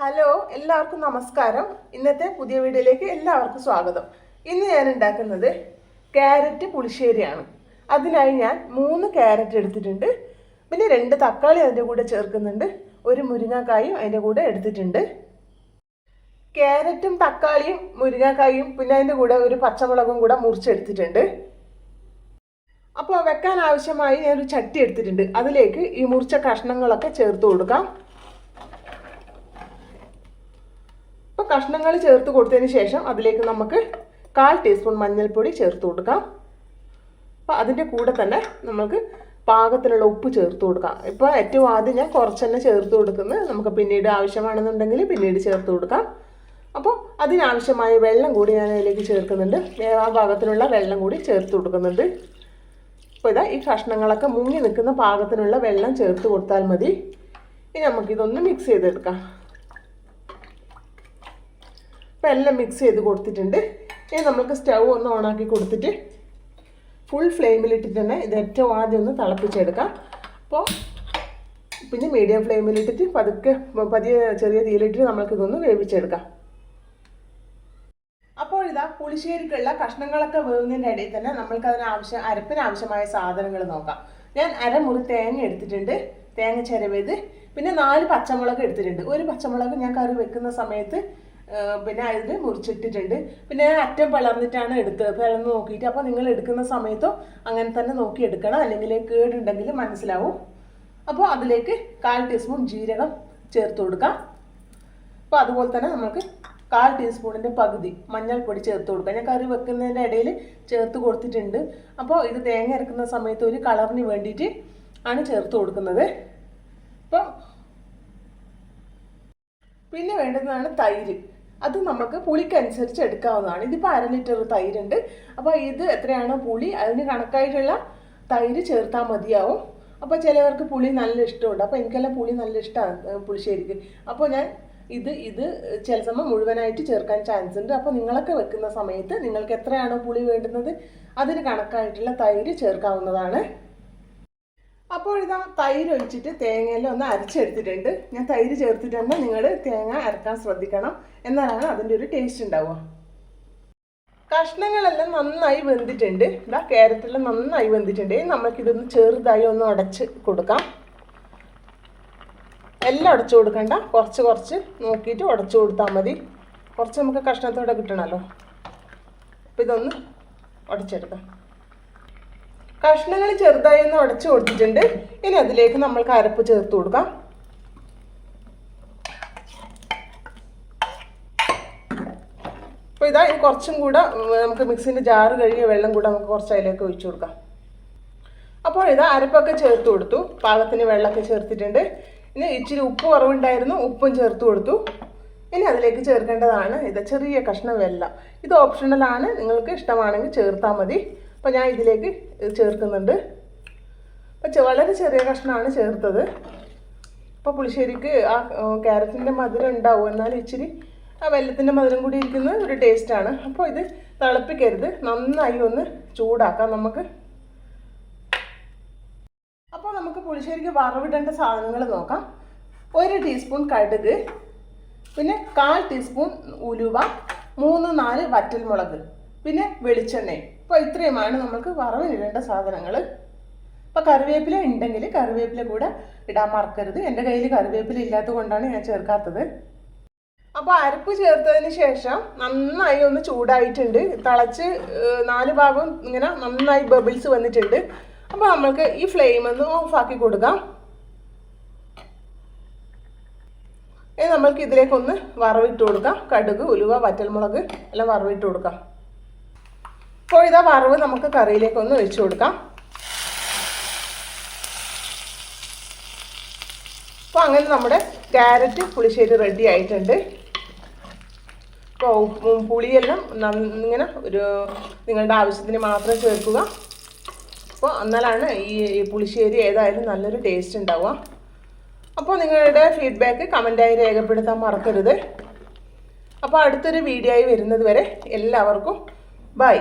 Hello എല്ലാവർക്കും നമസ്കാരം. ഇന്നത്തെ പുതിയ വീഡിയോയിലേക്ക് എല്ലാവർക്കും സ്വാഗതം. ഇന്ന് ഞാൻ ഉണ്ടാക്കുന്നത് ക്യാരറ്റ് പുളിശ്ശേരിയാണ്. അതിനായി ഞാൻ മൂന്ന് ക്യാരറ്റ് എടുത്തിട്ടുണ്ട്. പിന്നെ രണ്ട് തക്കാളി അതിന്റെ കൂടെ ചേർക്കുന്നുണ്ട്. ഒരു മുരിങ്ങാക്കായും അതിന്റെ കൂടെ എടുത്തിട്ടുണ്ട്. ക്യാരറ്റും തക്കാളിയും മുരിങ്ങാക്കായും പിന്നെ അതിന്റെ കൂടെ ഒരു പച്ചമുളകും കൂടെ മുറിച്ചെടുത്തിട്ടുണ്ട്. അപ്പോൾ വെക്കാൻ ആവശ്യമായി ഞാനൊരു ചട്ടി എടുത്തിട്ടുണ്ട്. അതിലേക്ക് ഈ മുറിച്ച കഷ്ണങ്ങളൊക്കെ ചേർത്ത് കൊടുക്കാം അപ്പോൾ കഷ്ണങ്ങൾ ചേർത്ത് കൊടുത്തതിന് ശേഷം അതിലേക്ക് നമുക്ക് കാൽ ടീസ്പൂൺ മഞ്ഞൾപ്പൊടി ചേർത്ത് കൊടുക്കാം. അപ്പോൾ അതിന്റെ കൂടെ തന്നെ നമുക്ക് പാകത്തിനുള്ള ഉപ്പ് ചേർത്ത് കൊടുക്കാം. ഇപ്പോൾ ഏറ്റവും ആദ്യം ഞാൻ കുറച്ച് തന്നെ ചേർത്ത് കൊടുക്കുന്നത് നമുക്ക് പിന്നീട് ആവശ്യമാണെന്നുണ്ടെങ്കിൽ പിന്നീട് ചേർത്ത് കൊടുക്കാം. അപ്പോൾ അതിനാവശ്യമായ വെള്ളം കൂടി ഞാൻ അതിലേക്ക് ചേർക്കുന്നുണ്ട്. ആ പാകത്തിനുള്ള വെള്ളം കൂടി ചേർത്ത് കൊടുക്കുന്നുണ്ട്. അപ്പോൾ ഇതാ ഈ കഷ്ണങ്ങളൊക്കെ മുങ്ങി നിൽക്കുന്ന പാകത്തിനുള്ള വെള്ളം ചേർത്ത് കൊടുത്താൽ മതി. ഇനി നമുക്കിതൊന്ന് മിക്സ് ചെയ്തെടുക്കാം. അപ്പോൾ എല്ലാം മിക്സ് ചെയ്ത് കൊടുത്തിട്ടുണ്ട്. ഇനി നമുക്ക് സ്റ്റൗ ഒന്ന് ഓണാക്കി കൊടുത്തിട്ട് ഫുൾ ഫ്ലെയിമിലിട്ടിട്ട് തന്നെ ഇത് ഏറ്റവും ആദ്യം ഒന്ന് തിളപ്പിച്ചെടുക്കാം. അപ്പോൾ പിന്നെ മീഡിയം ഫ്ലെയിമിലിട്ടിട്ട് പതുക്കെ പതിയെ ചെറിയ തീയിലിട്ടിട്ട് നമുക്കിതൊന്ന് വേവിച്ചെടുക്കാം. അപ്പോൾ ഇതാ പുളിശ്ശേരിക്കുള്ള കഷ്ണങ്ങളൊക്കെ വേവുന്നതിന്റെ ഇടയിൽ തന്നെ നമ്മൾക്ക് അതിനാവശ്യം അരപ്പിന് ആവശ്യമായ സാധനങ്ങൾ നോക്കാം. ഞാൻ അരമുറി തേങ്ങ എടുത്തിട്ടുണ്ട്. തേങ്ങ ചിരവേത് പിന്നെ നാല് പച്ചമുളക് എടുത്തിട്ടുണ്ട്. ഒരു പച്ചമുളക് ഞാൻ കറി വെക്കുന്ന സമയത്ത് പിന്നെ അതിൽ മുറിച്ചിട്ടിട്ടുണ്ട്. പിന്നെ അറ്റം പിളർന്നിട്ടാണ് എടുത്തത്. പിളർന്ന് നോക്കിയിട്ട് അപ്പോൾ നിങ്ങൾ എടുക്കുന്ന സമയത്തോ അങ്ങനെ തന്നെ നോക്കി എടുക്കണം. അല്ലെങ്കിൽ കേടുണ്ടെങ്കിൽ മനസ്സിലാവും. അപ്പോൾ അതിലേക്ക് കാൽ ടീസ്പൂൺ ജീരകം ചേർത്ത് കൊടുക്കാം. അപ്പോൾ അതുപോലെ തന്നെ നമുക്ക് കാൽ ടീസ്പൂണിന്റെ പകുതി മഞ്ഞൾപ്പൊടി ചേർത്ത് കൊടുക്കുക ഞാൻ കറി വെക്കുന്നതിന്റെ ഇടയിൽ ചേർത്ത് കൊടുത്തിട്ടുണ്ട്. അപ്പോൾ ഇത് തേങ്ങ ഇറക്കുന്ന സമയത്ത് ഒരു കളറിന് വേണ്ടിയിട്ട് ആണ് ചേർത്ത് കൊടുക്കുന്നത്. അപ്പോൾ പിന്നെ വേണ്ടുന്നതാണ് തൈര്. അത് നമുക്ക് പുളിക്കനുസരിച്ച് എടുക്കാവുന്നതാണ്. ഇതിപ്പോൾ അര ലിറ്റർ തൈരുണ്ട്. അപ്പോൾ ഇത് എത്രയാണോ പുളി അതിന് കണക്കായിട്ടുള്ള തൈര് ചേർത്താൽ മതിയാവും. അപ്പോൾ ചിലവർക്ക് പുളി നല്ല ഇഷ്ടമുണ്ട്. അപ്പോൾ എനിക്കെല്ലാം പുളി നല്ല ഇഷ്ടമാണ് പുളിശ്ശേരിക്ക് അപ്പോൾ ഞാൻ ഇത് ഇത് ചില സമയം മുഴുവനായിട്ട് ചേർക്കാൻ ചാൻസ് ഉണ്ട് അപ്പോൾ നിങ്ങളൊക്കെ വെക്കുന്ന സമയത്ത് നിങ്ങൾക്ക് എത്രയാണോ പുളി വേണ്ടുന്നത് അതിന് കണക്കായിട്ടുള്ള തൈര് ചേർക്കാവുന്നതാണ്. അപ്പോൾ ഇതാ തൈര് ഒഴിച്ചിട്ട് തേങ്ങയെല്ലാം ഒന്ന് അരച്ചെടുത്തിട്ടുണ്ട്. ഞാൻ തൈര് ചേർത്തിട്ട് തന്നെ നിങ്ങൾ തേങ്ങ അരക്കാൻ ശ്രദ്ധിക്കണം. എന്നാലാണ് അതിന്റെ ഒരു ടേസ്റ്റ് ഉണ്ടാവുക. കഷ്ണങ്ങളെല്ലാം നന്നായി വെന്തിട്ടുണ്ട്. ഇതാ ക്യാരറ്റെല്ലാം നന്നായി വെന്തിട്ടുണ്ട്. നമുക്കിതൊന്ന് ചെറുതായി ഒന്ന് ഉടച്ച് കൊടുക്കാം. എല്ലാം അടച്ചു കൊടുക്കണ്ട. കുറച്ച് കുറച്ച് നോക്കിയിട്ട് ഉടച്ചു കൊടുത്താൽ മതി. കുറച്ച് നമുക്ക് കഷ്ണത്തോടെ കിട്ടണമല്ലോ. അപ്പോൾ ഇതൊന്ന് ഉടച്ചെടുക്കാം. കഷ്ണങ്ങൾ ചെറുതായി ഒന്ന് ഉടച്ചു കൊടുത്തിട്ടുണ്ട്. ഇനി അതിലേക്ക് നമ്മൾ കരപ്പ് ചേർത്ത് കൊടുക്കാം. അപ്പോൾ ഇതാ ഇനി കുറച്ചും കൂടെ നമുക്ക് മിക്സിന്റെ ജാറ് കഴുകിയ വെള്ളം കൂടെ നമുക്ക് കുറച്ച് അതിലേക്ക് ഒഴിച്ചു കൊടുക്കാം. അപ്പോൾ ഇത് അരപ്പൊക്കെ ചേർത്ത് കൊടുത്തു. പാകത്തിന് വെള്ളമൊക്കെ ചേർത്തിട്ടുണ്ട്. ഇനി ഇച്ചിരി ഉപ്പ് കുറവുണ്ടായിരുന്നു ഉപ്പും ചേർത്ത് കൊടുത്തു. ഇനി അതിലേക്ക് ചേർക്കേണ്ടതാണ് ഇത് ചെറിയ കഷ്ണം വെല്ലം ഇത് ഓപ്ഷണലാണ് നിങ്ങൾക്ക് ഇഷ്ടമാണെങ്കിൽ ചേർത്താൽ മതി. അപ്പോൾ ഞാൻ ഇതിലേക്ക് ചേർക്കുന്നുണ്ട്. അപ്പോൾ വളരെ ചെറിയ കഷ്ണമാണ് ചേർത്തത്. അപ്പോൾ പുളിശ്ശേരിക്ക് ആ ക്യാരറ്റിന്റെ മധുരം ഉണ്ടാവും. എന്നാൽ ഇച്ചിരി ആ വെല്ലത്തിന്റെ മധുരം കൂടി ഇരിക്കുന്ന ഒരു ടേസ്റ്റാണ് അപ്പോൾ ഇത് തിളപ്പിക്കരുത്. നന്നായി ഒന്ന് ചൂടാക്കാം നമുക്ക്. അപ്പോൾ നമുക്ക് പുളിശ്ശേരിക്ക് വറവിടേണ്ട സാധനങ്ങൾ നോക്കാം. ഒരു ടീസ്പൂൺ കടുക് പിന്നെ കാൽ ടീസ്പൂൺ ഉലുവ മൂന്ന് നാല് വറ്റൽമുളക് പിന്നെ വെളിച്ചെണ്ണ അപ്പോൾ ഇത്രയുമാണ് നമുക്ക് വറവിനിടേണ്ട സാധനങ്ങൾ അപ്പോൾ കറിവേപ്പില ഉണ്ടെങ്കിൽ കറിവേപ്പില കൂടെ ഇടാൻ മറക്കരുത്. എന്റെ കയ്യിൽ കറിവേപ്പില ഇല്ലാത്തത് കൊണ്ടാണ് ഞാൻ ചേർക്കാത്തത്. അപ്പോൾ അരപ്പ് ചേർത്തതിന് ശേഷം നന്നായി ഒന്ന് ചൂടായിട്ടുണ്ട്. തിളച്ച് നാല് ഭാഗവും ഇങ്ങനെ നന്നായി ബബിൾസ് വന്നിട്ടുണ്ട്. അപ്പോൾ നമ്മൾക്ക് ഈ ഫ്ലെയിം ഒന്ന് ഓഫാക്കി കൊടുക്കാം. ഇനി നമ്മൾക്ക് ഇതിലേക്കൊന്ന് വറവിട്ട് കൊടുക്കാം. കടുക് ഉലുവ വറ്റൽമുളക് എല്ലാം വറവിട്ട് കൊടുക്കാം. ഇപ്പോൾ ഇതാ വറവ് നമുക്ക് കറിയിലേക്കൊന്ന് ഒഴിച്ചു കൊടുക്കാം. അപ്പോൾ അങ്ങനെ നമ്മുടെ ക്യാരറ്റ് പുളിശ്ശേരി റെഡി ആയിട്ടുണ്ട്. അപ്പോൾ പുളിയെല്ലാം ഇങ്ങനെ ഒരു നിങ്ങളുടെ ആവശ്യത്തിന് മാത്രം ചേർക്കുക. അപ്പോൾ എന്നാലാണ് ഈ പുളിശ്ശേരി ഏതായാലും നല്ലൊരു ടേസ്റ്റ് ഉണ്ടാവുക. അപ്പോൾ നിങ്ങളുടെ ഫീഡ്ബാക്ക് കമന്റായി രേഖപ്പെടുത്താൻ മറക്കരുത്. അപ്പോൾ അടുത്തൊരു വീഡിയോ ആയി വരുന്നത് വരെ എല്ലാവർക്കും ബൈ